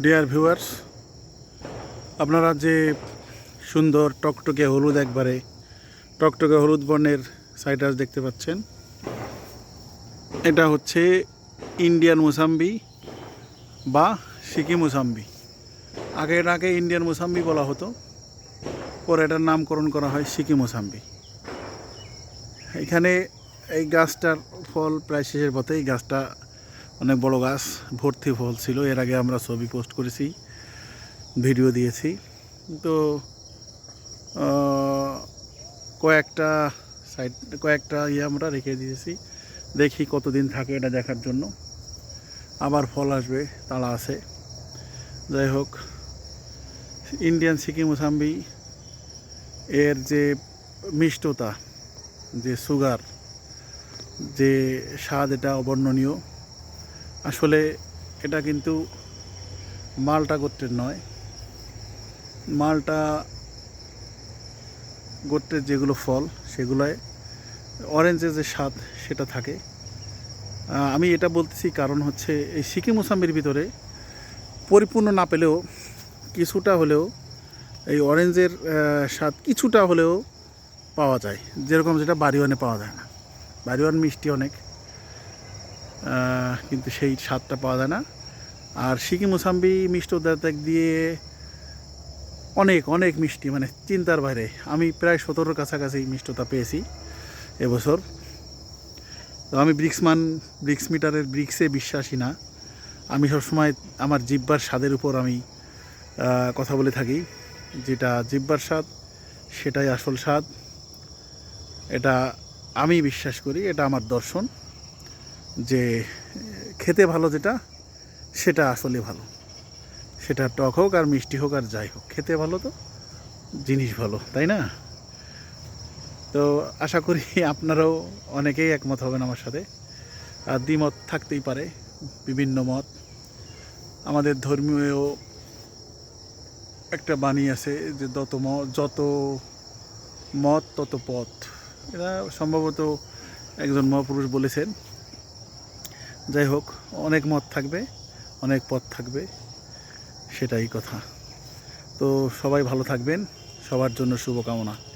Dear viewers আপনারা যে সুন্দর টকটকে হলুদ একবারে টকটকে হলুদ বর্ণের সাইটাস দেখতে পাচ্ছেন, এটা হচ্ছে ইন্ডিয়ান মোসাম্বি বা সিকি মোসাম্বি আগে এটাকে ইন্ডিয়ান মোসাম্বি বলা হতো, পরে এটার নামকরণ করা হয় সিকি মোসাম্বি এখানে এই গাছটার ফল প্রায় শেষের পথে এই গাছটা অনেক বড় গাছ ভর্তি ফল ছিল, এর আগে আমরা ছবি পোস্ট করেছি, ভিডিও দিয়েছি। তো কয়েকটা সাইড, কয়েকটা ইয়ে আমরা রেখে দিয়েছি, দেখি কতদিন থাকে এটা দেখার জন্য। আবার ফল আসবে তাড়া আছে। যাই হোক, ইন্ডিয়ান সিকিম মোসাম্বি এর যে মিষ্টতা, যে সুগার, যে স্বাদ এটা অবর্ণনীয়। আসলে এটা কিন্তু মালটা গোত্রের নয়। মালটা গোত্রের যেগুলো ফল, সেগুলোয় অরেঞ্জের যে স্বাদ সেটা থাকে। আমি এটা বলতেছি কারণ হচ্ছে এই সিকিম মোসাম্বির ভিতরে পরিপূর্ণ না পেলেও কিছুটা হলেও এই অরেঞ্জের স্বাদ কিছুটা হলেও পাওয়া যায়। যেরকম যেটা বাড়িওয়ানে পাওয়া যায় না। বাড়িওয়ান মিষ্টি অনেক। কিন্তু সেই স্বাদটা পাওয়া যায় না। আর সিকি মোসাম্বি মিষ্টতা দিক দিয়ে অনেক অনেক মিষ্টি মানে চিন্তার বাইরে। আমি প্রায় সতেরোর কাছাকাছি মিষ্টতা পেয়েছি এবছর। তো আমি ব্রিক্সমান, ব্রিক্স মিটারের ব্রিক্সে বিশ্বাসী না। আমি সবসময় আমার জিব্বার স্বাদের উপর আমি কথা বলে থাকি। যেটা জিব্বার স্বাদ, সেটাই আসল স্বাদ। এটা আমি বিশ্বাস করি, এটা আমার দর্শন। যে খেতে ভালো যেটা, সেটা আসলে ভালো। সেটা টক হোক আর মিষ্টি হোক আর যাই হোক, খেতে ভালো তো, জিনিস ভালো, তাই না? তো আশা করি আপনারাও অনেকেই একমত হবেন আমার সাথে। আর দ্বিমত থাকতেই পারে, বিভিন্ন মত। আমাদের ধর্মীয় একটা বাণী আছে যে যত ম, যত মত তত পথ। এটা সম্ভবত একজন মহাপুরুষ বলেছেন। যাই হোক, অনেক মত থাকবে, অনেক পথ থাকবে, সেটাই কথা। তো সবাই ভালো থাকবেন, সবার জন্য শুভকামনা।